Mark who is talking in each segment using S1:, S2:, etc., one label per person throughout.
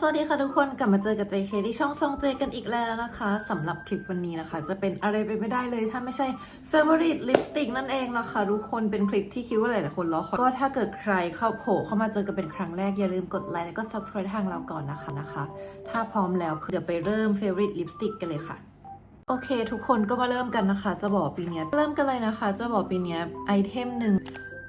S1: สวัสดีค่ะทุกคนกลับมาเจอกับ JK ที่ช่องซองเจกันอีกแล้วนะคะสำหรับคลิปวันนี้นะคะ จะเป็นอะไรไปไม่ได้เลย ถ้าไม่ใช่ favorite lipstick นั่นเองนะคะ ทุกคนเป็นคลิปที่คิดว่าหลายๆคนรอคอยก็ถ้าเกิดใครเข้าโผล่เข้ามาเจอกันเป็นครั้งแรก อย่าลืมกดไลค์แล้วก็ subscribe ทางเราก่อนนะคะนะคะ ถ้าพร้อมแล้วเดี๋ยวไปเริ่ม favorite lipstick กันเลยค่ะโอเค ทุกคนก็มาเริ่มกันนะคะ จะบอกปีนี้เริ่มกันเลยนะคะ จะบอกปีนี้ไอเทมหนึ่ง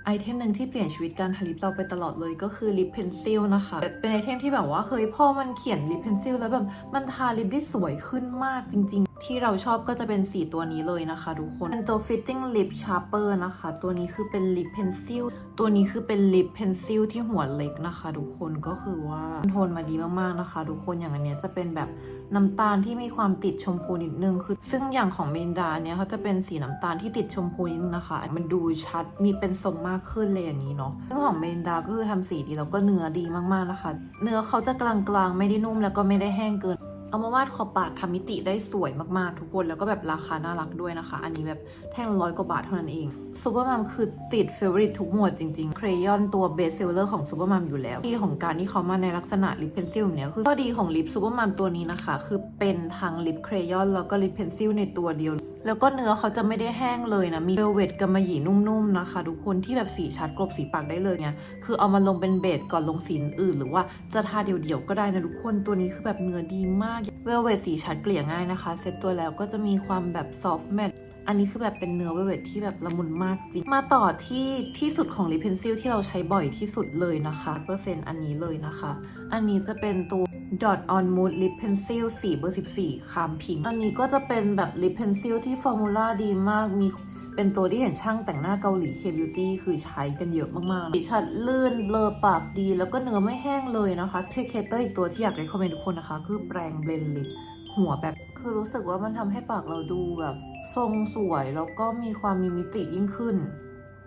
S1: ไอเทมหนึ่งที่เปลี่ยนชีวิตการทาลิปเราไปตลอดเลยก็คือลิปเพนซิลนะคะ เป็นไอเทมที่แบบว่าเคยพ่อมันเขียนลิปเพนซิลแล้วแบบมันทาลิปได้สวยขึ้นมากจริงที่เราชอบก็จะเป็นสีตัวนี้เลยนะคะทุกคน เป็นตัว fitting lip sharper นะคะ ตัวนี้คือเป็นลิปเพนซิลตัวนี้คือเป็นลิปเพนซิลที่หัวเล็กนะคะ ทุกคนก็คือว่าโทนมาดีมากๆนะคะ ทุกคนอย่างอันเนี้ยจะเป็นแบบน้ำตาลที่มีความติดชมพูนิดนึงคือ ซึ่งอย่างของเมนดาเนี่ยเขาจะเป็นสีน้ำตาลที่ติดชมพูนิดนึงนะคะ มันดูชัดมีเป็นทรงมากขึ้นเลยอย่างนี้เนาะเรื่งของเมนดาก็คือทำสีดีแล้วก็เนื้อดีมากๆนะคะ เนื้อเขาจะกลางๆไม่ได้นุ่มแล้วก็ไม่ได้แห้งเกิน เอามาวาดขอบปากทำมิติได้สวยมากๆ ทุกคนแล้วก็แบบราคาน่ารักด้วยนะคะ อันนี้แบบแท่งร้อยกว่าบาทเท่านั้นเองซูเปอร์มัมคือติดเฟเวอริตทุกหมวดจริงๆ เครยอนตัวเบสเซลเลอร์ของซูเปอร์มัมอยู่แล้วที่ของการที่เขามาในลักษณะลิปเพนซิลเนี้ยคือข้อดีของลิปซูเปอร์มัมตัวนี้นะคะ คือเป็นทั้งลิปเครยอนแล้วก็ลิปเพนซิลในตัวเดียว แล้วก็เนื้อเขาจะไม่ได้แห้งเลยนะ มีเวลเวตกำมะหยี่นุ่มๆนะคะ ทุกคนที่แบบสีชัดกลบสีปากได้เลยไงคือเอามาลงเป็นเบสก่อนลงสีอื่น หรือว่าจะทาเดี่ยวๆก็ได้นะทุกคนตัวนี้คือแบบเนื้อดีมากเวลเวตสีชัดเกลี่ยง่ายนะคะ เซ็ตตัวแล้วก็จะมีความแบบซอฟต์แมทอันนี้คือแบบเป็นเนื้อเวลเวตที่แบบละมุนมากจริง มาต่อที่ที่สุดของลิปเพนซิลที่เราใช้บ่อยที่สุดเลยนะคะเปอร์เซ็นต์อันนี้เลยนะคะ อันนี้จะเป็นตัว Dot on Mood Lip Pencil สีเบอร์ 14คามพิง อันนี้ก็จะเป็นแบบ Lip Pencil ที่ฟอร์มูลาดีมาก มีเป็นตัวที่เห็นช่างแต่งหน้าเกาหลี K-Beauty คือใช้กันเยอะมากๆนะชัดลื่น เบลอปากดี แล้วก็เนื้อไม่แห้งเลยนะคะเคเคเตอร์อีกตัวที่อยาก recommend ทุกคนนะคะ คือแปรงเบลนลิปหัวแบบ คือรู้สึกว่ามันทำให้ปากเราดูแบบ ทรงสวยแล้วก็มีความมีมิติยิ่งขึ้น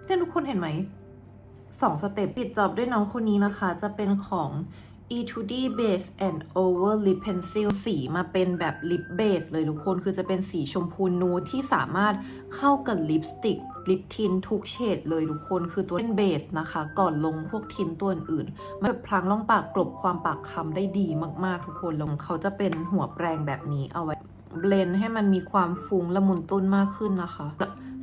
S1: แต่ทุกคนเห็นไหมสองสเต็ปปิดจอบด้วยน้องคนนี้นะคะ จะเป็นของ E2D Base and Over Lip Pencil สีมาเป็นแบบลิปเบสเลยทุกคนคือจะเป็นสีชมพูนูดที่สามารถเข้ากับลิปสติกลิปทินทุกเฉดเลยทุกคนคือตัวเป็นเบสนะคะ ก่อนลงพวกทินตัวอื่นมันแบบพลางล่องปากกลบความปากคำได้ดีมากๆทุกคนแล้วเขาจะเป็นหัวแปรงแบบนี้เอาไว้เบลนให้มันมีความฟุ้งละมุนตุ้นมากขึ้นนะคะ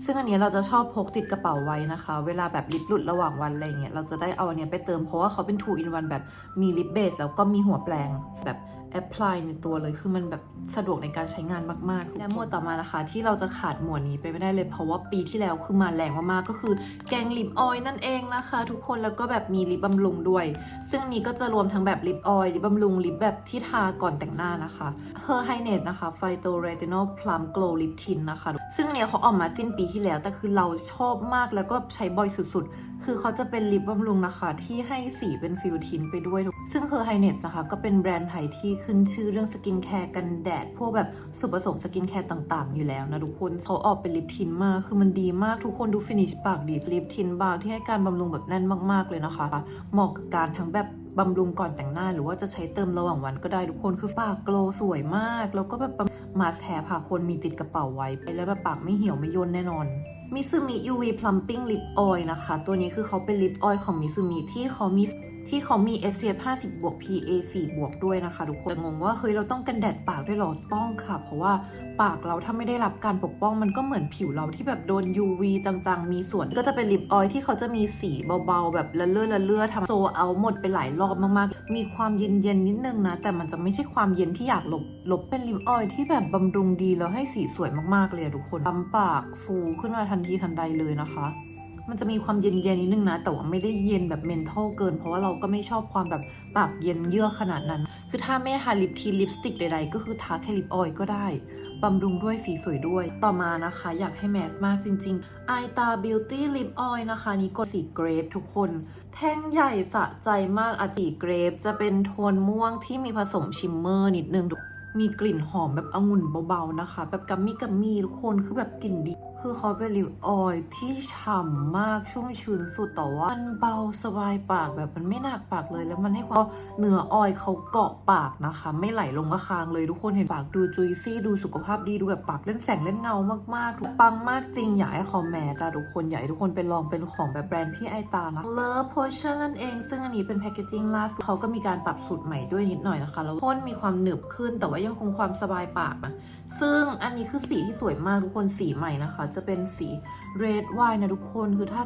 S1: ซึ่งอันนี้เราจะชอบพกติดกระเป๋าไว้นะคะ เวลาแบบลิปหลุดระหว่างวันอะไรเงี้ยเราจะได้เอาอันเนี้ยไปเติมเพราะว่าเขาเป็น2 in 1แบบมีลิปเบสแล้วก็มีหัวแปรงแบบแอพพลายในตัวเลยคือมันแบบสะดวกในการใช้งานมากๆ และหมวดต่อมานะคะ ที่เราจะขาดหมวดนี้ไปไม่ได้เลย เพราะว่าปีที่แล้วคือมาแรงมากๆก็คือแกงลิปออยนั่นเองนะคะ ทุกคนแล้วก็แบบมีลิปบำรุงด้วย ซึ่งนี้ก็จะรวมทั้งแบบลิปออยล์ลิปบำรุงลิปแบบที่ทาก่อนแต่งหน้านะคะ Her Highness นะคะ Phyto Retinol Plum Glow Lip Tint นะคะ ซึ่งเนี้ยเขาออกมาสิ้นปีที่แล้ว แต่คือเราชอบมากแล้วก็ใช้บ่อยสุดๆ คือเขาจะเป็นลิปบำรุงนะคะ ที่ให้สีเป็นฟิลทินไปด้วย ซึ่ง Her Highness นะคะ ก็เป็นแบรนด์ไทยที่ขึ้นชื่อเรื่องสกินแคร์กันแดด พวกแบบส่วนผสมสกินแคร์ต่างๆ อยู่แล้วนะทุกคนเขาออกเป็นลิปทินมาก คือมันดีมากทุกคนดูฟินิชปากดีลิปทินบาวที่ให้การบำรุงแบบแน่นมากๆเลยนะคะ เหมาะกับการทั้งแบบบำรุงก่อนแต่งหน้า หรือว่าจะใช้เติมระหว่างวันก็ได้ทุกคนคือปากโกลสวยมาก แล้วก็แบบ มาแชร์่าคนมีติดกระเป๋าไว้ไปแล้วแบบปากไม่เหี่ยวไม่ย่นแน่นอนมิซูมิ UV Plumping Lip Oil นะคะ ตัวนี้คือเขาเป็นลิปออยล์ของมิซูมิที่เขามี ที่เขามี SPF 50 บวก PA 4 บวกด้วยนะคะ ทุกคนงงว่าเฮ้ยเราต้องกันแดดปากด้วยหรอต้องค่ะ เพราะว่าปากเราถ้าไม่ได้รับการปกป้องมันก็เหมือนผิวเราที่แบบโดน UV ต่างๆ มีส่วน ก็จะเป็นลิปออยล์ที่เขาจะมีสีเบาๆ แบบละเลื่อละเลื่อทำโซเอาหมดไปหลายรอบมากๆ มีความเย็นๆนิดนึงนะ แต่มันจะไม่ใช่ความเย็นที่อยากลบลบเป็นลิปออยล์ที่แบบบำรุงดีแล้วให้สีสวยมากๆเลยทุกคนทำปากฟูขึ้นมาทันทีทันใดเลยนะคะ มันจะมีความเย็นๆนิดนึงนะ แต่ว่าไม่ได้เย็นแบบเมนทัลเกิน เพราะว่าเราก็ไม่ชอบความแบบปากเย็นเยือกขนาดนั้น คือถ้าไม่ทาลิปทีลิปสติกใดๆ ก็คือทาแค่ลิปออยล์ก็ได้บำรุงด้วยสีสวยด้วย ต่อมานะคะ อยากให้แมสมากจริงๆ i t a Beauty Lip Oil นะคะ นี่กดสีเกรฟทุกคน แท่งใหญ่สะใจมากอาจีเกรฟจะเป็นโทนม่วงที่มีผสมชิมเมอร์นิดนึงมีกลิ่นหอมแบบองุ่นเบาๆนะคะ แบบกัมมี่กัมมี่ทุกคนคือแบบกลิ่นดี คือเขาเป็นลิปออยล์ที่ฉ่ำมากชุ่มชื้นสุดแต่ว่ามันเบาสบายปากแบบมันไม่หนักปากเลย แล้วมันให้ความเนื้อออยล์เขาเกาะปากนะคะ ไม่ไหลลงกระคางเลยทุกคนเห็นปากดูจุยซี่ดูสุขภาพดีดูแบบปากเล่นแสงเล่นเงามากๆถูกปังมากจริงอยากให้คอมแมตแต่ทุกคนอยากให้ทุกคนไปลองเป็นของแบบแบรนด์พี่ไอตานะ Love Potion นั่นเอง ซึ่งอันนี้เป็นแพคเกจิ้งล่าสุดเขาก็มีการปรับสูตรใหม่ด้วยนิดหน่อยนะคะแล้วพ่นมีความหนึบขึ้นแต่ว่ายังคงความสบายปากนะซึ่งอันนี้คือสีที่สวยมากทุกคนสีใหม่นะคะ จะเป็นสี red wine นะทุกคนคือถ้า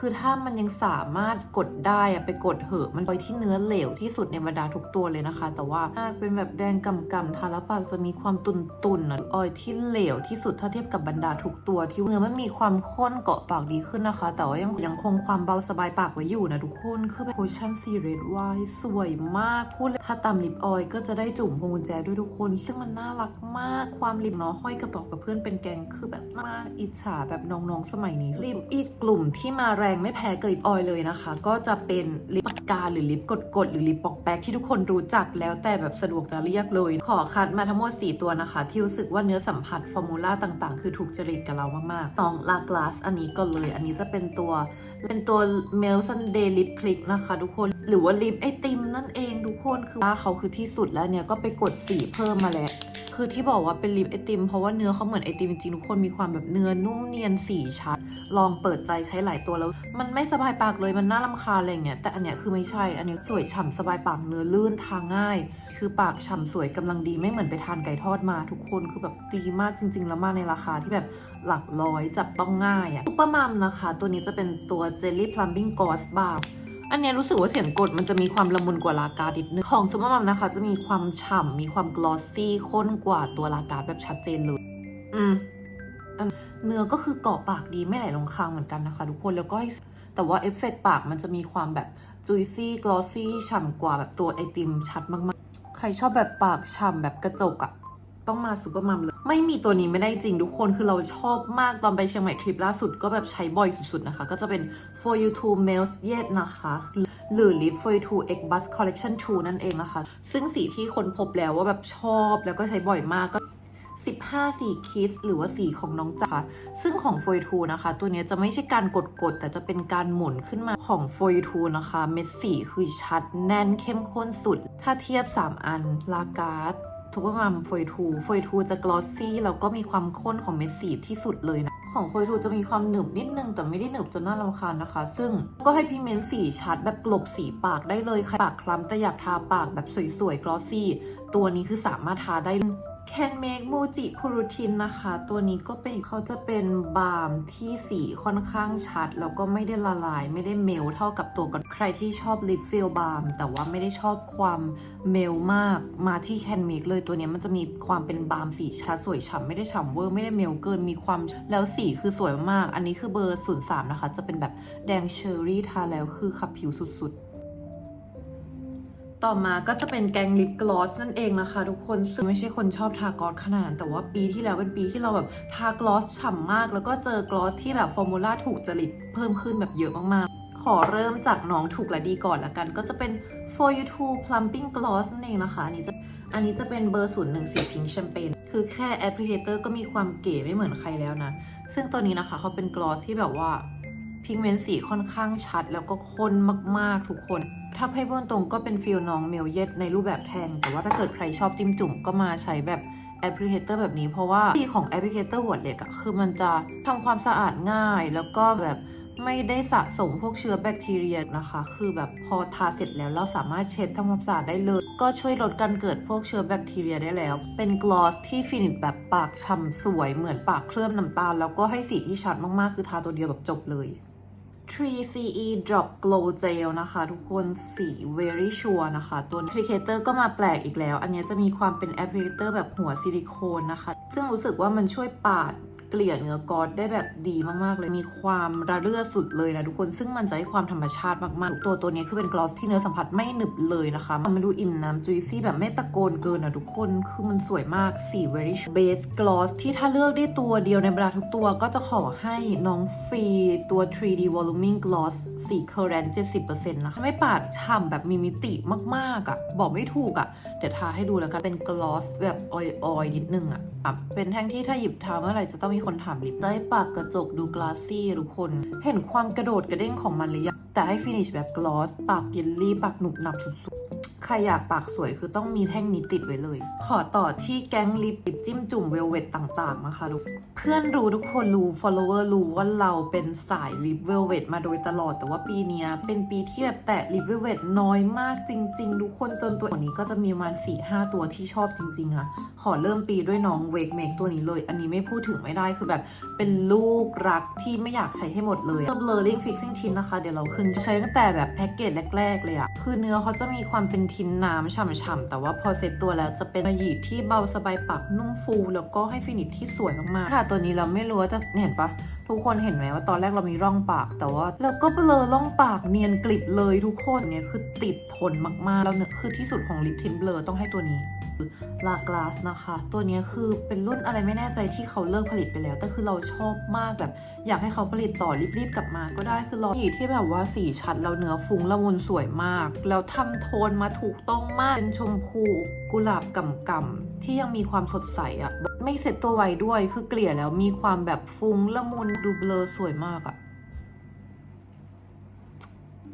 S1: คือถ้ามันยังสามารถกดได้อะไปกดเหอะมันไปที่เนื้อเหลวที่สุดในบรรดาทุกตัวเลยนะคะ แต่ว่าเป็นแบบแดงกำกำๆทาแล้วปากจะมีความตุนตุนๆอะออยที่เหลวที่สุดถ้าเทียบกับบรรดาทุกตัว ที่เนื้อมันมีความข้นเกาะปากดีขึ้นนะคะ แต่ว่ายังยังคงความเบาสบายปากไว้อยู่นะทุกคนคือแบบโพชั่นสี red wine สวยมากพูดเลยถ้าตามลิปออยก็จะได้จุ่มพวงกุญแจด้วยทุกคน ซึ่งมันน่ารักมากความลิปเนาะห้อยกระเป๋ากับเพื่อนเป็นแกงคือแบบน่าอิจฉาแบบน้องๆสมัยนี้ลิปอีกกลุ่มที่มาแรงไม่แพ้กลิปออยเลยนะคะ ก็จะเป็นลิปปากกาหรือลิปกดๆหรือลิปปอกแปกที่ทุกคนรู้จักแล้วแต่แบบสะดวกจะเรียกเลย ขอคัดมาทั้งหมด 4 ตัวนะคะ ที่รู้สึกว่าเนื้อสัมผัสฟอร์มูล่าต่างๆ คือถูกจริตกับเรามากๆตองลากลาสอันนี้ก็เลย อันนี้จะเป็นตัวเป็นตัว m e l s o n Day Lip Click นะคะ ทุกคนหรือว่าลิปไอติมนั่นเองทุกคนคือว่าเขาคือที่สุดแล้วเนี่ยก็ไปกดสีเพิ่มมาแล้วคือที่บอกว่าเป็นลิปไอติมเพราะว่าเนื้อเขาเหมือนไอติมจริงๆทุกคนมีความแบบเนื้อนุ่มเนียนสีชัด ลองเปิดใจใช้หลายตัวแล้ว มันไม่สบายปากเลยมันน่ารำคาญอะไรเงี้ยแต่อันเนี้ยคือไม่ใช่ อันเนี้ยสวยฉ่ำสบายปากเนื้อลื่นทาง่าย คือปากฉ่ำสวยกำลังดีไม่เหมือนไปทานไก่ทอดมาทุกคนคือแบบดีมากจริง ๆ แล้วมาในราคาที่แบบหลักร้อยจับต้องง่ายอะซุปเปอร์มัมนะคะ ตัวนี้จะเป็นตัว Jelly Plumbing Gauze Bar อันเนี้ยรู้สึกว่าเสียงกดมันจะมีความละมุนกว่าลากาดิดนึงของซุปเปอร์มัมนะคะ จะมีความฉ่ำมีความกลอสซี่ข้นกว่าตัวลากาดแบบชัดเจนเลยอืมอัน เนื้อก็คือเกาะปากดีไม่ไหลลงคางเหมือนกันนะคะ ทุกคนแล้วก็แต่ว่าเอฟเฟกต์ปากมันจะมีความแบบจุยซี่กลอสซี่ฉ่ำกว่าแบบตัวไอติมชัดมากๆ ใครชอบแบบปากฉ่ำแบบกระจกอะต้องมาซุปเปอร์มัมเลย ไม่มีตัวนี้ไม่ได้จริงทุกคนคือเราชอบมากตอนไปเชียงใหม่ทริปล่าสุดก็แบบใช้บ่อยสุดๆนะคะ ก็จะเป็น for you to melt yet นะคะ หรือ lip for you to x bus collection 2 นั่นเองนะคะ ซึ่งสีที่คนพบแล้วว่าแบบชอบแล้วก็ใช้บ่อยมากก็ 15 สีคิสหรือว่าสีของน้องจ๋าซึ่งของโฟยทูนะคะ ตัวนี้จะไม่ใช่การกดๆ แต่จะเป็นการหมุนขึ้นมาของโฟยทูนะคะ เม็ดสีคือชัดแน่นเข้มข้นสุด ถ้าเทียบ 3 อันลาการ์ดทูเปอร์มัมโฟยทูโฟยทูจะกลอสซี่แล้วก็มีความข้นของเม็ดสีที่สุดเลยนะของโฟยทูจะมีความหนึบนิดนึงแต่ไม่ได้หนึบจนน่ารำคาญนะคะ ซึ่งก็ให้พิเมนต์สีชัดแบบกลบสีปากได้เลยใครปากคล้ำแต่อยากทาปากแบบสวยๆกลอสซี่ ตัวนี้คือสามารถทาได้ Can Make Muji Purutin นะคะ ตัวนี้ก็เป็นเขาจะเป็นบาล์มที่สีค่อนข้างชัด แล้วก็ไม่ได้ละลาย ไม่ได้เมลเท่ากับตัวก่อนใครที่ชอบลิปฟิลบาล์มแต่ว่าไม่ได้ชอบความเมลมากมาที่ Can Make เลยตัวนี้มันจะมีความเป็นบาล์มสีชัดสวยฉ่ำไม่ได้ฉ่ำเวอร์ไม่ได้เมลเกินมีความแล้วสีคือสวยมาก อันนี้คือเบอร์ 03 นะคะ จะเป็นแบบแดงเชอร์รี่ทาแล้วคือขับผิวสุดๆ ต่อมาก็จะเป็นแกงลิปกลอสนั่นเองนะคะทุกคนซึ่งไม่ใช่คนชอบทากลอสขนาดนั้น แต่ว่าปีที่แล้วเป็นปีที่เราแบบทากลอสฉ่ำมาก แล้วก็เจอกลอสที่แบบฟอร์มูล่าถูกจริตเพิ่มขึ้นแบบเยอะมากๆ ขอเริ่มจากน้องถูกและดีก่อนละกัน ก็จะเป็น for you to plumping gloss นั่นเองนะคะอันนี้จะอันนี้จะเป็นเบอร์ศูนย์หนึ่งสีพิงค์แชมเปญคือแค่แอปพลิเคเตอร์ก็มีความเก๋ไม่เหมือนใครแล้วนะ ซึ่งตัวนี้นะคะเขาเป็นกลอสที่แบบว่า พิกเมนต์สีค่อนข้างชัดแล้วก็ข้นมากๆทุกคน ถ้าให้พูดตรงก็เป็นฟิลน้องเมลเยตในรูปแบบแทง แต่ว่าถ้าเกิดใครชอบจิ้มจุ่มก็มาใช้แบบแอปพลิเคเตอร์แบบนี้เพราะว่าที่ของแอปพลิเคเตอร์หัวเหล็กอะคือมันจะทำความสะอาดง่าย แล้วก็แบบไม่ได้สะสมพวกเชื้อแบคทีเรียนะคะ คือแบบพอทาเสร็จแล้วเราสามารถเช็ดทำความสะอาดได้เลย ก็ช่วยลดการเกิดพวกเชื้อแบคทีเรียได้แล้ว เป็นกลอสที่ฟินิชแบบปากฉ่ำสวยเหมือนปากเคลือบน้ำตาล แล้วก็ให้สีที่ชัดมากๆ คือทาตัวเดียวแบบจบเลย 3CE Drop Glow Gel นะคะ ทุกคนสี Very Sure นะคะ ตัว applicator ก็มาแปลกอีกแล้ว อันนี้จะมีความเป็น applicator แบบหัวซิลิโคนนะคะ ซึ่งรู้สึกว่ามันช่วยปาด เกลี่ยเนื้อกอดได้แบบดีมากๆเลยมีความระเรื่อสุดเลยนะทุกคนซึ่งมันจะให้ความธรรมชาติมากๆ ตัวตัวนี้คือเป็นกลอสที่เนื้อสัมผัสไม่หนึบเลยนะคะมันดูอิ่มน้ำจุยซี่แบบไม่ตะโกนเกินนะทุกคนคือมันสวยมากสี Very Base Gloss ที่ถ้าเลือกได้ตัวเดียวในบรรดาทุกตัวก็จะขอให้น้องฟรีตัว 3D Voluming Gloss สี Current 70%นะคะไม่ปาดฉ่ำแบบมีมิติมากๆอะ่ะ บอกไม่ถูกอะ่ะ เดี๋ยวทาให้ดูแล้วกันเป็นกลอสแบบออยๆนิดนึงอะ่ะ เป็นแท่งที่ถ้าหยิบทาเมื่อไหร่จะต้องมีคนถามลิปได้ปากกระจกดูกลาสซี่ทุกคน เห็นความกระโดดกระเด้งของมันหรือยังแต่ให้ฟินิชแบบกลอส ปากเยลลี่ ปากหนุบหนับสุด ใครอยากปากสวยคือต้องมีแท่งนี้ติดไว้เลย ขอต่อที่แก๊งลิปลิปจิ้มจุ่มเวลเวตต่างๆนะคะทุกเพื่อนรู้ทุกคนรู้ follower รู้ว่าเราเป็นสายลิปเวลเวตมาโดยตลอด แต่ว่าปีนี้เป็นปีที่แบบแตะลิปเวลเวตน้อยมากจริง ๆ ทุกคนจนตัวนี้ก็จะมีประมาณ4 5 ตัวที่ชอบจริงๆอะขอเริ่มปีด้วยน้องเวกเมกตัวนี้เลย อันนี้ไม่พูดถึงไม่ได้คือแบบเป็นลูกรักที่ไม่อยากใช้ให้หมดเลยตัว blurring fixing tint นะคะเดี๋ยวเราขึ้นใช้ตั้งแต่แบบแพ็กเกจแรกๆเลยอะคือเนื้อเขาจะมีความเป็นทินน้ำฉ่ำๆแต่ว่าพอเซ็ตตัวแล้วจะเป็นหยีดที่เบาสบายปากนุ่มฟู แล้วก็ให้ฟินิชที่สวยมากๆค่ะตัวนี้เราไม่รู้ว่าจะเห็นปะทุกคนเห็นไหมว่าตอนแรกเรามีร่องปาก แต่ว่าเราก็เบลอร่องปากเนียนกริบเลยทุกคนเนี่ยคือติดทนมากๆแล้วเนี่ยคือที่สุดของลิปทินเบลอต้องให้ตัวนี้ ลากลาสนะคะ ตัวนี้คือเป็นรุ่นอะไรไม่แน่ใจที่เขาเลิกผลิตไปแล้ว แต่คือเราชอบมากแบบ อยากให้เขาผลิตต่อรีบๆกลับมาก็ได้คือรอสีที่แบบว่าสีชัดแล้วเนื้อฟุ้งละมุนสวยมาก แล้วทำโทนมาถูกต้องมากเป็นชมพูกุหลาบก่ำๆที่ยังมีความสดใสอะ่ะไม่เสร็จตัวไวด้วยคือเกลี่ยแล้วมีความแบบฟุ้งละมุนดูเบลอสวยมากอะ่ะ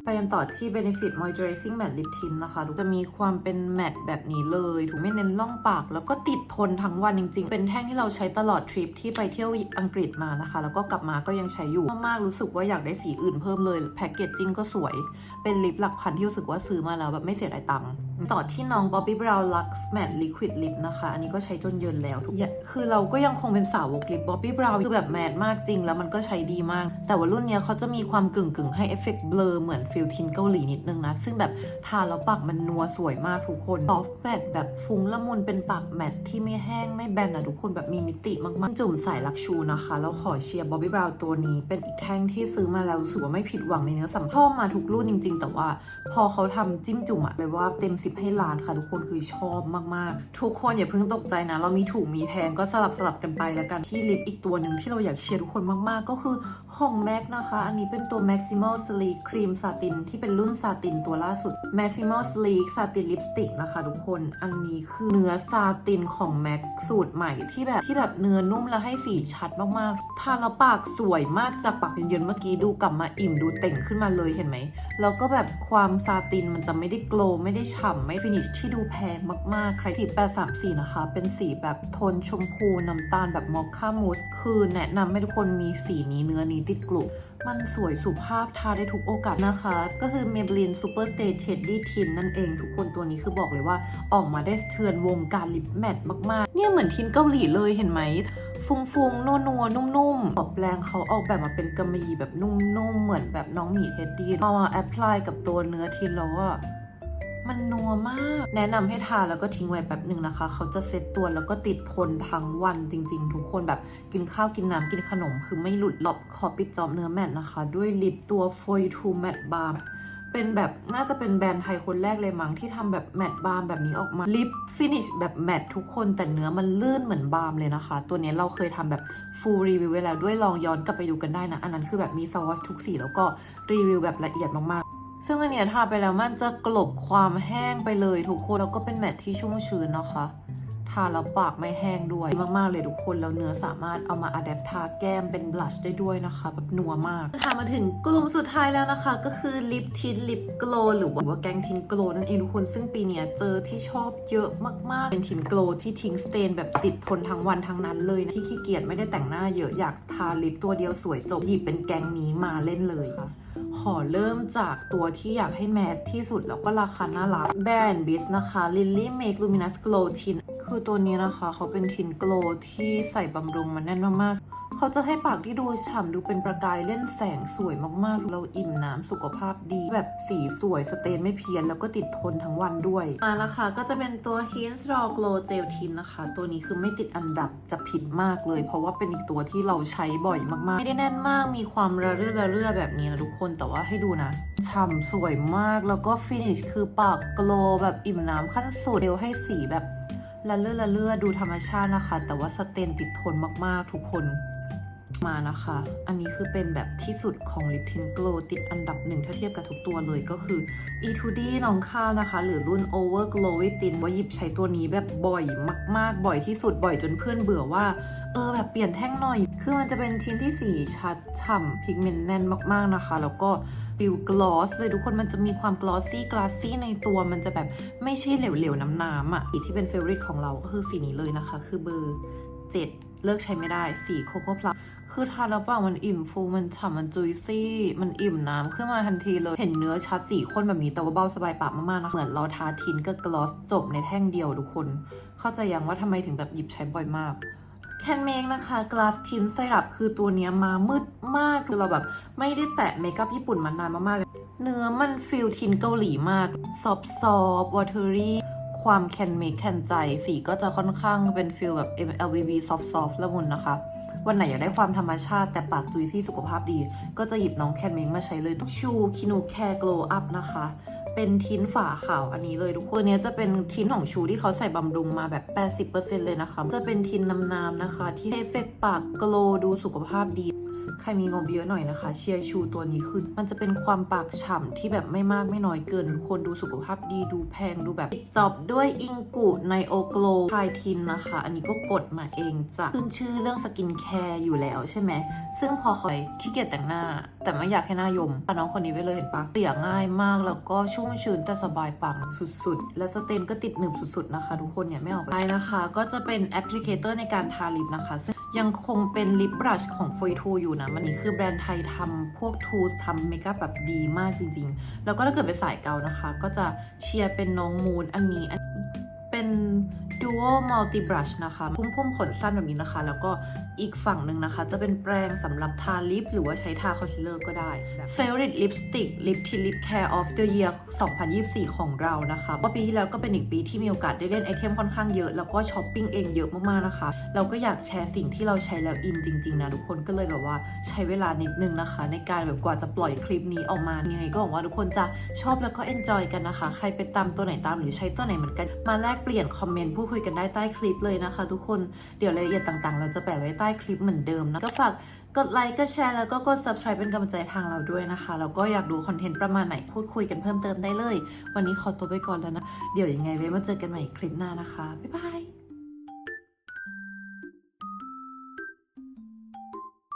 S1: ไปกันต่อที่ Benefit Moisturizing Matte Lip Tint นะคะ จะมีความเป็นแมตต์แบบนี้เลย ถูกไม่เน้นล่องปาก แล้วก็ติดทนทั้งวันจริง ๆ เป็นแท่งที่เราใช้ตลอดทริปที่ไปเที่ยวอังกฤษมานะคะ แล้วก็กลับมาก็ยังใช้อยู่ มากๆ รู้สึกว่าอยากได้สีอื่นเพิ่มเลย แพคเกจจิ้งก็สวย เป็นลิปหลักพันที่รู้สึกว่าซื้อมาแล้วแบบไม่เสียดายตังค์ต่อที่น้อง Bobbi Brown Lux Matte Liquid Lip นะคะ อันนี้ก็ใช้จนเยินแล้วทุกอย่างคือเราก็ยังคงเป็นสาวกลิป Bobbi Brown คือแบบแมทมากจริง แล้วมันก็ใช้ดีมาก แต่ว่ารุ่นเนี้ยเขาจะมีความกึ่งกึ่งๆให้เอฟเฟกต์เบลอเหมือนฟิลทินเกาหลีนิดนึงนะ ซึ่งแบบทาแล้วปากมันนัวสวยมากทุกคนซอฟแมทแบบฟุ้งละมุนเป็นปากแมทที่ไม่แห้งไม่แบนอะทุกคนแบบมีมิติมากๆ จุ่มสายลักชูนะคะแล้วขอเชียร์ Bobbi Brown ตัวนี้ เป็นอีกแท่งที่ซื้อมาแล้วรู้สึกว่าไม่ผิดหวังในเนื้อสัมผัสชอบมาทุกรุ่นจริงๆแต่ว่าพอเขาทำจิ้มจุ่มอะเลว่าเต็ม10ให้ล้านค่ะ ทุกคนคือชอบมากๆ ทุกคนอย่าเพิ่งตกใจนะ เรามีถูกมีแพงก็สลับสลับกันไปแล้วกันที่ลิปอีกตัวหนึ่งที่เราอยากเชียร์ทุกคนมากๆ ก็คือของแม็กนะคะ อันนี้เป็นตัว Maximal Sleek Cream Satin ที่เป็นรุ่นซาตินตัวล่าสุด Maximal Sleek Satin Lipstick นะคะ ทุกคนอันนี้คือเนื้อซาตินของแม็กสูตรใหม่ที่แบบที่แบบเนื้อนุ่มแล้วให้สีชัดมากๆทาแล้วปากสวยมากจากปากเย็นๆเมื่อกี้ดูกลับมาอิ่มดูเต่งขึ้นมาเลยเห็นไหมแล้วก็็แบบความซาตินมันจะไม่ได้โกลไม่ได้ฉ่ำไม่ฟินิชที่ดูแพงมากๆ ใครสี834นะคะ เป็นสีแบบโทนชมพูน้ำตาลแบบมอคค่ามูส คือแนะนำให้ทุกคนมีสีนี้เนื้อนี้ติดกลุ่มมันสวยสุภาพทาได้ทุกโอกาสนะคะ ก็คือ Maybelline Super Stay Shady Tint นั่นเองทุกคนตัวนี้คือบอกเลยว่าออกมาได้เทือนวงการลิปแมทมากๆ เนี่ยเหมือนทินเกาหลีเลยเห็นไหม ฟุงฟุงนัวนัวนุ่มนุ่มๆขอบแปลงเขาออกแบบมาเป็นกำมะหยี่แบบนุ่มๆ เหมือนแบบน้องหมีเท็ดดี้พอมาแอพพลายกับตัวเนื้อทินแล้วอะมันนัวมาก แนะนำให้ทาแล้วก็ทิ้งไว้แป๊บหนึ่งนะคะ เขาจะเซ็ตตัวแล้วก็ติดทนทั้งวันจริง ๆ ทุกคนแบบกินข้าวกินน้ำกินขนม คือไม่หลุดหลบขอปิดจอบเนื้อแมทนะคะ ด้วยลิปตัว f o y to Matte Balm เป็นแบบน่าจะเป็นแบรนด์ไทยคนแรกเลยมั้งที่ทำแบบแมตต์บาล์มแบบนี้ออกมาลิปฟินิชแบบแมตต์ทุกคนแต่เนื้อมันลื่นเหมือนบาล์มเลยนะคะ ตัวนี้เราเคยทำแบบฟูลรีวิวไว้แล้วด้วยลองย้อนกลับไปดูกันได้นะ อันนั้นคือแบบมีซอสทุกสีแล้วก็รีวิวแบบละเอียดมากๆ ซึ่งอันเนี้ยทาไปแล้วมันจะกลบความแห้งไปเลยทุกคนแล้วก็เป็นแมตต์ที่ชุ่มชื้นนะคะ ทาแล้วปากไม่แห้งด้วยดีมากๆเลยทุกคนแล้วเนื้อสามารถเอามาอัดแอปทาแก้มเป็นบลัชได้ด้วยนะคะแบบนัวมากทามาถึงกลุ่มสุดท้ายแล้วนะคะ ก็คือลิปทินลิปโกลหรือว่าแกงทินโกลนั่นเองทุกคนซึ่งปีนี้เจอที่ชอบเยอะมากๆ เป็นทินโกลที่ทิ้งสเตนแบบติดทนทั้งวันทั้งนั้นเลยนะที่ขี้เกียจไม่ได้แต่งหน้าเยอะอยากทาลิปตัวเดียวสวยจบหยิบเป็นแกงนี้มาเล่นเลยค่ะขอเริ่มจากตัวที่อยากให้แมสที่สุด แล้วก็ราคาน่ารักแบรนด์บิสนะคะ Lily Make Luminous Glow Tint คือตัวนี้นะคะ เขาเป็นทินโกลที่ใส่บำรุงมันแน่นมากๆ เขาจะให้ปากที่ดูฉ่ำดูเป็นประกายเล่นแสงสวยมากๆ เราอิ่มน้ำสุขภาพดี แบบสีสวยสเตนไม่เพี้ยน แล้วก็ติดทนทั้งวันด้วยมาแล้วค่ะ ก็จะเป็นตัว Hint Raw Glow Gel Tint นะคะ ตัวนี้คือไม่ติดอันดับจะผิดมากเลย เพราะว่าเป็นอีกตัวที่เราใช้บ่อยมากๆ ไม่ได้แน่นมากมีความระเรื่อระเรื่อแบบนี้นะทุกคนแต่ว่าให้ดูนะฉ่ำสวยมากแล้วก็ฟินิชคือปากโกลแบบอิ่มน้ำขั้นสุดเร็วให้สีแบบ ละเลื่อละเลื่อดูธรรมชาตินะคะ แต่ว่าสเตนติดทนมากๆ ทุกคนมานะคะ อันนี้คือเป็นแบบที่สุดของลิปทินโกลติดอันดับหนึ่งถ้าเทียบกับทุกตัวเลยก็คือ E2D น้องข้าวนะคะ หรือรุ่น Over glowy Tint ว่าหยิบใช้ตัวนี้แบบบ่อยมาก ๆ บ่อยที่สุดบ่อยจนเพื่อนเบื่อว่า เออแบบเปลี่ยนแท่งหน่อย คือมันจะเป็นทินที่สีชัดฉ่ำพิกเมนต์แน่นมากๆนะคะ แล้วก็ฟิลกลอสเลยทุกคนมันจะมีความกลอสซี่กลาสซี่ในตัวมันจะแบบไม่ใช่เหลวๆน้ำๆอะสีที่เป็นเฟเวอริตของเราก็คือสีนี้เลยนะคะ คือเบอร์ 7 เลิกใช้ไม่ได้สีโคโค่พลัสคือทานแล้วเปล่ามันอิ่มฟูมันฉ่ำมันจุยซี่ มันอิ่มน้ำขึ้นมาทันทีเลย เห็นเนื้อชัดสีข้นแบบนี้แต่ว่าเบาสบายปากมากๆนะ เหมือนเราทาทินกับกลอสจบในแท่งเดียวทุกคน เข้าใจยังว่าทำไมถึงแบบหยิบใช้บ่อยมาก แคนเมกนะคะกลาสทินไซรัปคือตัวเนี้ยมามืดมากคือเราแบบไม่ได้แตะเมคอัพญี่ปุ่นมานานมากๆเลย เนื้อมันฟิลทินเกาหลีมากซอฟซอฟวอเทอรี่ความแคนเมกแคนใจ สีก็จะค่อนข้างเป็นฟิลแบบ LVB ซอฟซอฟละมุนนะคะ วันไหนอยากได้ความธรรมชาติแต่ปากจุยซี่สุขภาพดี ก็จะหยิบน้องแคนเมกมาใช้เลยชูคินูแคร์โกลอัพนะคะ เป็นทิ้นฝาขาวอันนี้เลยทุกคนตัวเนี้ยจะเป็นทิ้นของชูที่เขาใส่บำรุงมาแบบ 80%เลยนะคะ จะเป็นทิ้นน้ำๆนะคะ ที่ให้เอฟเฟกต์ปากโกลดูสุขภาพดี ใครมีงบเยอะหน่อยนะคะ เชียร์ชูตัวนี้ขึ้น มันจะเป็นความปากฉ่ำที่แบบไม่มากไม่น้อยเกิน คนดูสุขภาพดีดูแพงดูแบบจบด้วยอิงกุไนโอโกลไททินนะคะ อันนี้ก็กดมาเองจะขึ้นชื่อเรื่องสกินแคร์อยู่แล้วใช่ไหม ซึ่งพอเขาขี้เกียจแต่งหน้า แต่ไม่อยากให้หน้ายมน้องคนนี้ไปเลยเห็นปะเตี่ยง่ายมากแล้วก็ชุ่มชื้นแต่สบายปากสุดๆ และสเตนก็ติดหนึบสุดๆนะคะ ทุกคนเนี่ยไม่ออกไปนะคะ ก็จะเป็นแอปพลิเคเตอร์ในการทาลิปนะคะ ซึ่งยังคงเป็นลิปบรัชของ f o y t o อยู่นะ มันนี่คือแบรนด์ไทยทำพวกทูสทำเมคอัพแบบดีมากจริง ๆ แล้วก็ถ้าเกิดเป็นสายเกานะคะ ก็จะเชียร์เป็นน้องมูนอันนี้ Duo Multi Brush นะคะพุ่มๆขนสั้นแบบนี้นะคะ แล้วก็อีกฝั่งหนึ่งนะคะ จะเป็นแปรงสำหรับทาลิป หรือว่าใช้ทาคอนซีลเลอร์ก็ได้ Favorite Lipstick Lip Tint Lip Care of the Year 2024 ของเรานะคะว่าปีที่แล้วก็เป็นอีกปีที่มีโอกาสได้เล่นไอเทมค่อนข้างเยอะ แล้วก็ช้อปปิ้งเองเยอะมากๆนะคะ เราก็อยากแชร์สิ่งที่เราใช้แล้วอินจริงๆนะทุกคนก็เลยแบบว่าใช้เวลานิดนึงนะคะ ในการแบบกว่าจะปล่อยคลิปนี้ออกมายังไงก็หวังว่าทุกคนจะชอบแล้วก็เอนจอยกันนะคะ ใครไปตามตัวไหนตามหรือใช้ตัวไหนเหมือนกันมาแลกเปลี่ยนคอมเมนต์พูดคุยกันกันได้ใต้คลิปเลยนะคะ ทุกคนเดี๋ยวรายละเอียดต่างๆ เราจะแปะไว้ใต้คลิปเหมือนเดิมนะก็ฝากกดไลค์ก็แชร์แล้วก็กด subscribe เป็นกำลังใจทางเราด้วยนะคะ แล้วก็อยากดูคอนเทนต์ประมาณไหนพูดคุยกันเพิ่มเติมได้เลย วันนี้ขอตัวไปก่อนแล้วนะ เดี๋ยวยังไงไว้มาเจอกันใหม่คลิปหน้านะคะ บ๊ายบาย